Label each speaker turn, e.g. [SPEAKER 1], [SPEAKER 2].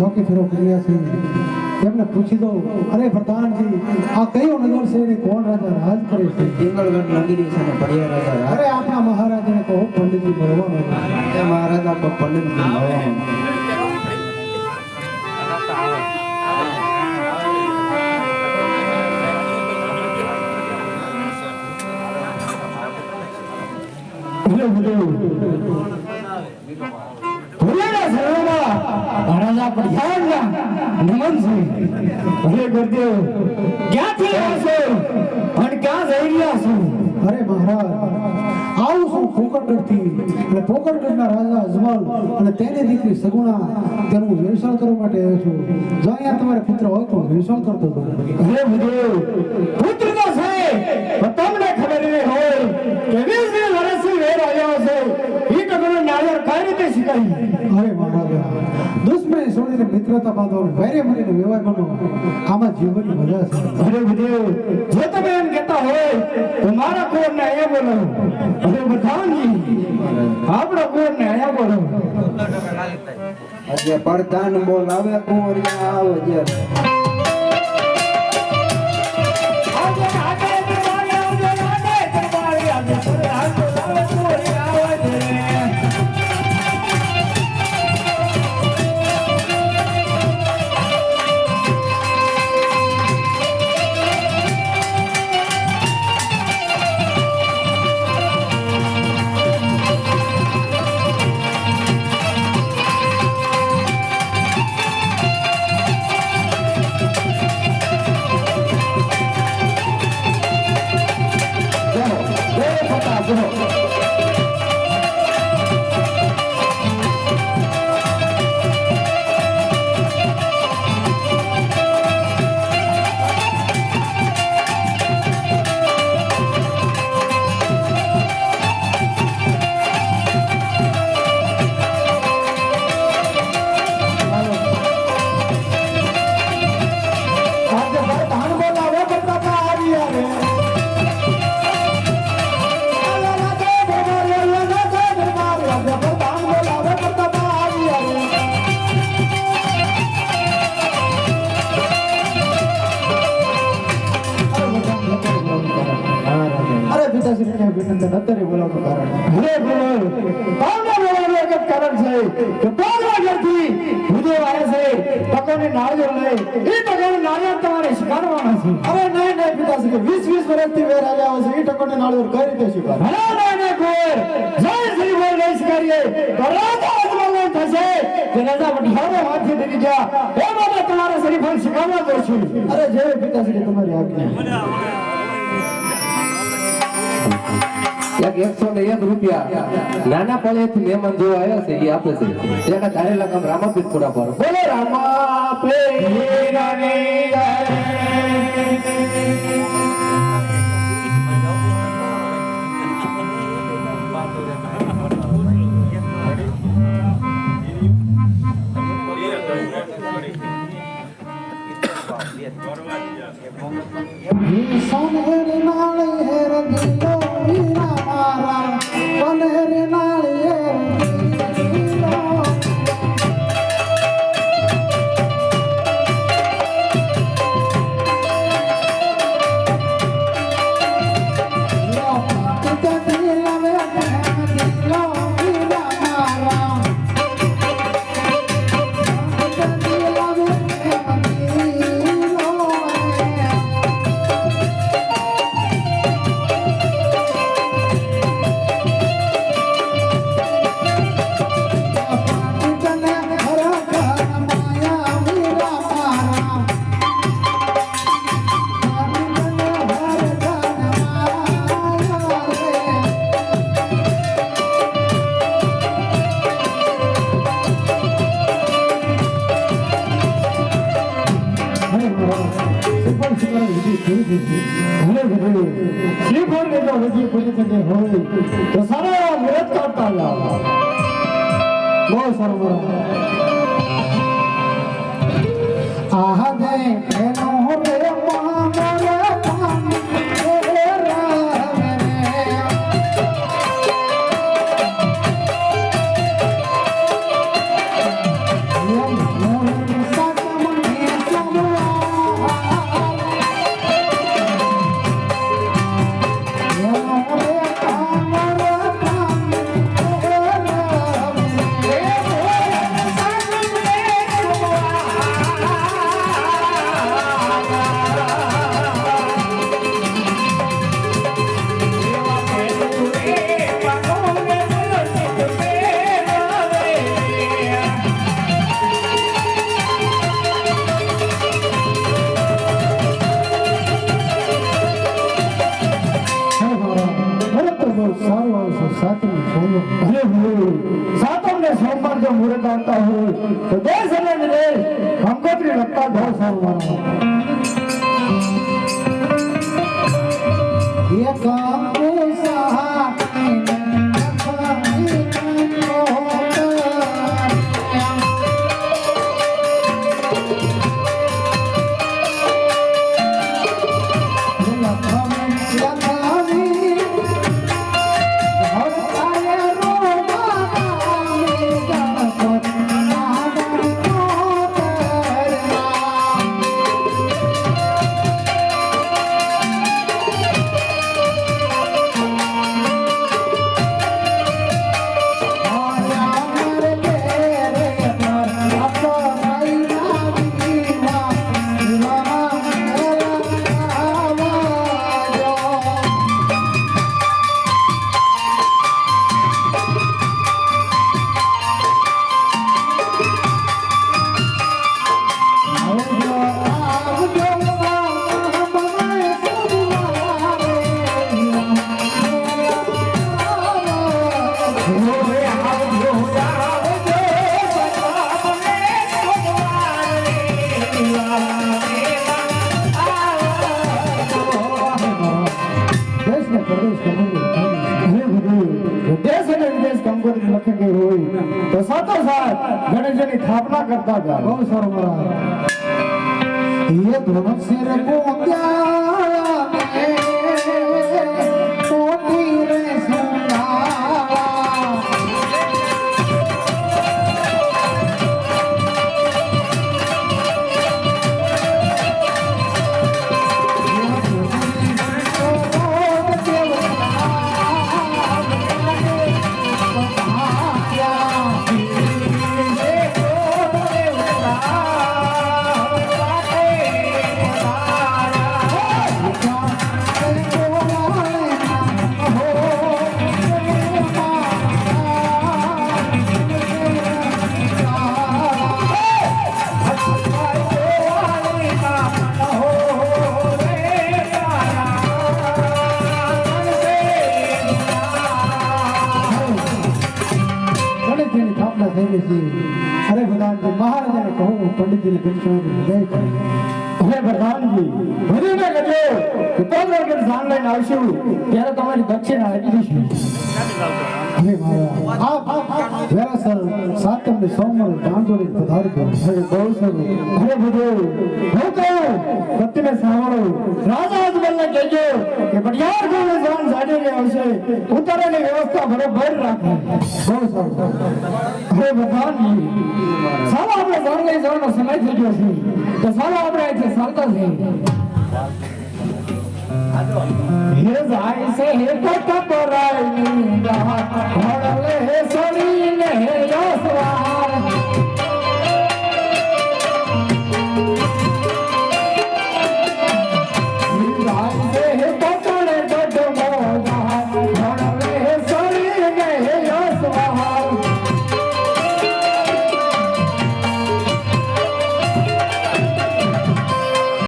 [SPEAKER 1] ચોકી ફેરો કર્યા છે. એમને પૂછી દો અરે પ્રધાનજી આ કયો નગર છે અને કોણ રાજા રાજ કરે છે?
[SPEAKER 2] પિંગળગઢ નગરી છે ને પડિયા રાજા
[SPEAKER 1] અરે આપણા મહારાજાને કહો પંડિતજી મળવા
[SPEAKER 2] તે મહારાજા પર પંડિત મળવાનું
[SPEAKER 3] ભલે ભલે ભલેના મહારાજા પડિયાળના નમન છે. ભલે ગુરુદેવ ક્યાંથી આવ્યા છો? અને ક્યાં જઈ રહ્યા છો?
[SPEAKER 1] અરે મહારાજ આવું છું પોકરગઢથી. અને પોકરગઢના રાજા અજમલ અને તેની દીકરી સગુણા તેનું વેસણ કરવા માટે આવ્યો છું. જો અહીંયા તમારે પુત્ર હોય તો વેસણ કરતો હતો.
[SPEAKER 3] ભલે ગુરુદેવ પુત્ર તો છે પણ તમને ખબર નહીં હોય કે વીસ વીસ વર્ષથી વેર આવ્યો છે એ તમને નાળિયેર શીખાય
[SPEAKER 1] અરે મહારાજા દુશ્મની છોડીને મિત્રતા બાંધો વૈરે મળીને વ્યવહાર બનો આમાં જીવનની મજા છે
[SPEAKER 3] અરે બધે જો તમે એમ કહેતા હોય તો મારા કોરને એ બોલો અરે બધાની આપણા કોરને આયા બોલો
[SPEAKER 2] આજે પડતાન બોલાવે કોરિયા આવજે
[SPEAKER 3] આજે એ તકોને નાળિયેર તમારે શીખવાડવાના છે.
[SPEAKER 1] હવે નહીં નહીં પિતાશ્રી વીસ વીસ વર્ષથી વેર આવ્યા છે. એ ટકોને નાળિયેર કઈ રીતે સ્વીકાર
[SPEAKER 3] ભલા નાને કોર જય શ્રી બોલ નહીં સ્વીકારીએ તો રાજા થશે. કે રાજા વઢિયારો હાથથી ધરી જા એ માટે તમારે શરીફાન શીખવવા પડશે.
[SPEAKER 1] અરે જય પિતાશ્રી તમારી આજ્ઞા
[SPEAKER 4] એકસો ને એક રૂપિયા. નાના પળેથી મહેમાન જોવા આવ્યા છે, એ આપે છે. એના ધારેલા કામ રામાપીર પૂરા પર
[SPEAKER 3] ભલે ભલે શ્રીફળ ને જો હજી પૂરી થતી હોય તો સારા એવા મુહૂર્ત કાઢતા जानता हूँ तो जय समझ ले हमको भी लगता बहुत साल ગણેશજીની સ્થાપના કરતા જાઓ
[SPEAKER 1] બહુ સારું મારા એ ધોન સિર કો કોટી છે અરે ભગવાનજી મહારાજાને કહું પંડિતજીને પેન્શનની હૃદય કરી
[SPEAKER 3] પ્રધાનજી સાન લઈને આવશું. ત્યારે તમારી દક્ષિણા આપી દઈશું
[SPEAKER 1] આપ વેરાસર સાતમને સોમવારે દાંડોળી પધારી દો
[SPEAKER 3] અરે બહુ સારું અરે બધું હું કહું ભક્તિને સાંભળો રાજા અજમલને કહેજો કે પટિયાર ગામે જાન સાડીને આવશે ઉતારાની વ્યવસ્થા બરોબર રાખે
[SPEAKER 1] બહુ સારું
[SPEAKER 3] અરે ભગવાનજી ચાલો આપણે જાણ લઈ જવાનો સમય થઈ ગયો છે તો ચાલો આપણે અહીંથી ચાલતા જઈએ હે જાય સે હે તો કપરાઈ